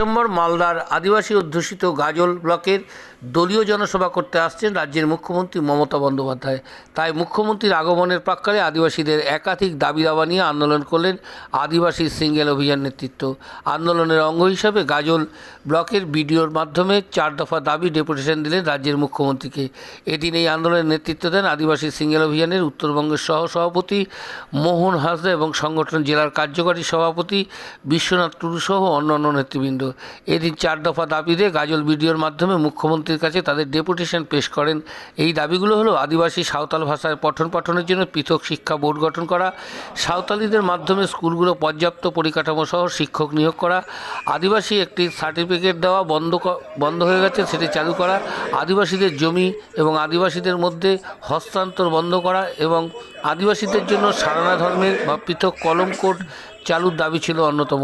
December মালদার আদিবাসী অধ্যুষিত গাজল ব্লকের দলীয় জনসভা করতে আসছেন রাজ্যের মুখ্যমন্ত্রী মমতা বন্দ্যোপাধ্যায়। তাই মুখ্যমন্ত্রীর আগমনের প্রাক্কালে আদিবাসীদের একাধিক দাবি দাবা নিয়ে আন্দোলন করলেন আদিবাসী সিঙ্গেল অভিযান নেতৃত্ব। আন্দোলনের অঙ্গ হিসাবে গাজল ব্লকের বিডিওর মাধ্যমে চার দফা দাবি ডেপুটেশন দিলেন রাজ্যের মুখ্যমন্ত্রীকে। এদিন এই আন্দোলনের নেতৃত্ব দেন আদিবাসী সিঙ্গেল অভিযানের উত্তরবঙ্গের সহ সভাপতি মোহন হাসদা এবং সংগঠন জেলার কার্যকারী সভাপতি বিশ্বনাথ টুডু সহ অন্যান্য নেতৃবৃন্দ। এদিন চার দফা দাবিতে গাজল ভিডিওর মাধ্যমে মুখ্যমন্ত্রীর কাছে তাদের ডেপুটেশন পেশ করেন। এই দাবিগুলো হলো আদিবাসী সাঁওতাল ভাষায় পঠন পাঠনের জন্য পৃথক শিক্ষা বোর্ড গঠন করা, সাঁওতালিদের মাধ্যমে স্কুলগুলো পর্যাপ্ত পরিকাঠামো সহ শিক্ষক নিয়োগ করা, আদিবাসী একটি সার্টিফিকেট দেওয়া বন্ধ বন্ধ হয়ে গেছে সেটি চালু করা, আদিবাসীদের জমি এবং আদিবাসীদের মধ্যে হস্তান্তর বন্ধ করা এবং আদিবাসীদের জন্য সারানা ধর্মের বা পৃথক কলম কোড চালুর দাবি ছিল অন্যতম।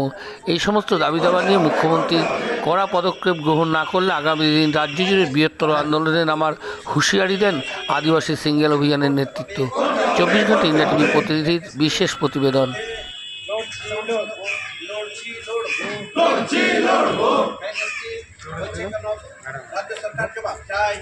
এই সমস্ত দাবি দাবা নিয়ে মুখ্যমন্ত্রী কড়া পদক্ষেপ গ্রহণ না করলে আগামী দিন রাজ্য জুড়ে বৃহত্তর আন্দোলনে নামার হুঁশিয়ারি দেন আদিবাসী সিঙ্গেল অভিযানের নেতৃত্ব। চব্বিশ ঘণ্টা ইন্ডিয়া টিভির প্রতিনিধির বিশেষ প্রতিবেদন। রাজ্য চাই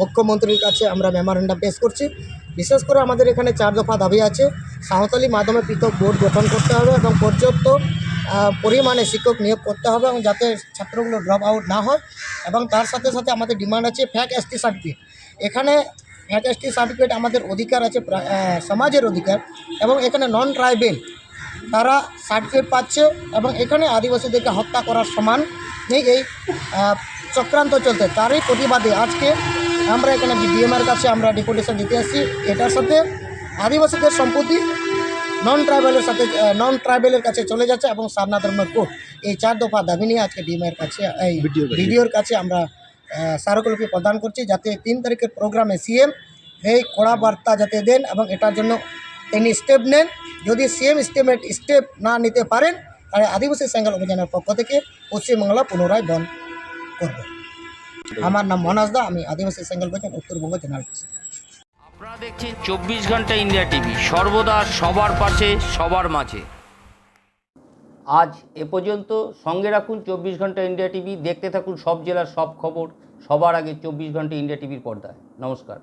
মুখ্যমন্ত্রীর কাছে আমরা মেমোরেন্ডাম পেশ করছি। বিশেষ করে আমাদের এখানে চার দফা দাবি আছে। সাঁওতালি মাধ্যমে পৃথক বোর্ড গঠন করতে হবে এবং পর্যাপ্ত পরিমাণে শিক্ষক নিয়োগ করতে হবে এবং যাতে ছাত্রগুলো ড্রপ আউট না হয় এবং তার সাথে সাথে আমাদের ডিমান্ড আছে ফ্যাক এসটি সার্টিফিকেট এখানে ফ্যাক এসটি সার্টিফিকেট আমাদের অধিকার আছে সমাজের অধিকার এবং এখানে নন ট্রাইবেল তারা সার্টিফিকেট পাচ্ছে এবং এখানে আদিবাসীদেরকে হত্যা করার সমান এই চক্রান্ত চলতে। তারই প্রতিবাদে আজকে আমরা এখানে ডিএমের কাছে আমরা ডেপুটেশন দিতে আসছি। এটার সাথে আদিবাসীদের সম্পত্তি নন ট্রাইবেলের সাথে নন ট্রাইবেলের কাছে চলে যাচ্ছে এবং সারনা ধর্মের কোর্ট এই চার দফা দাবি নিয়ে আজকে ডিএমের কাছে এই ভিডিওর কাছে আমরা স্মারকলিপি প্রদান করছি যাতে তিন তারিখের প্রোগ্রামে সিএম এই কড়া বার্তা যাতে দেন এবং এটার জন্য তিনি স্টেপ নেন। যদি সিএম স্টেমেট স্টেপ না নিতে পারেন তাহলে আদিবাসী সেঙ্গেল অভিযানের পক্ষ থেকে পশ্চিমবাংলা পুনরায় বন্ধ। করব। আমার নাম মনাজ দা আমি আদিবাসী সেঙ্গল বেতন উত্তরবঙ্গ জেনারেল। আপনারা দেখছেন চব্বিশ ঘণ্টা ইন্ডিয়া টিভি সর্বদা সবার পাশে সবার মাঝে। আজ এ পর্যন্ত সঙ্গে রাখুন চব্বিশ ঘণ্টা ইন্ডিয়া টিভি দেখতে থাকুন সব জেলার সব খবর সবার আগে চব্বিশ ঘণ্টা ইন্ডিয়া টিভির পর্দায়। নমস্কার।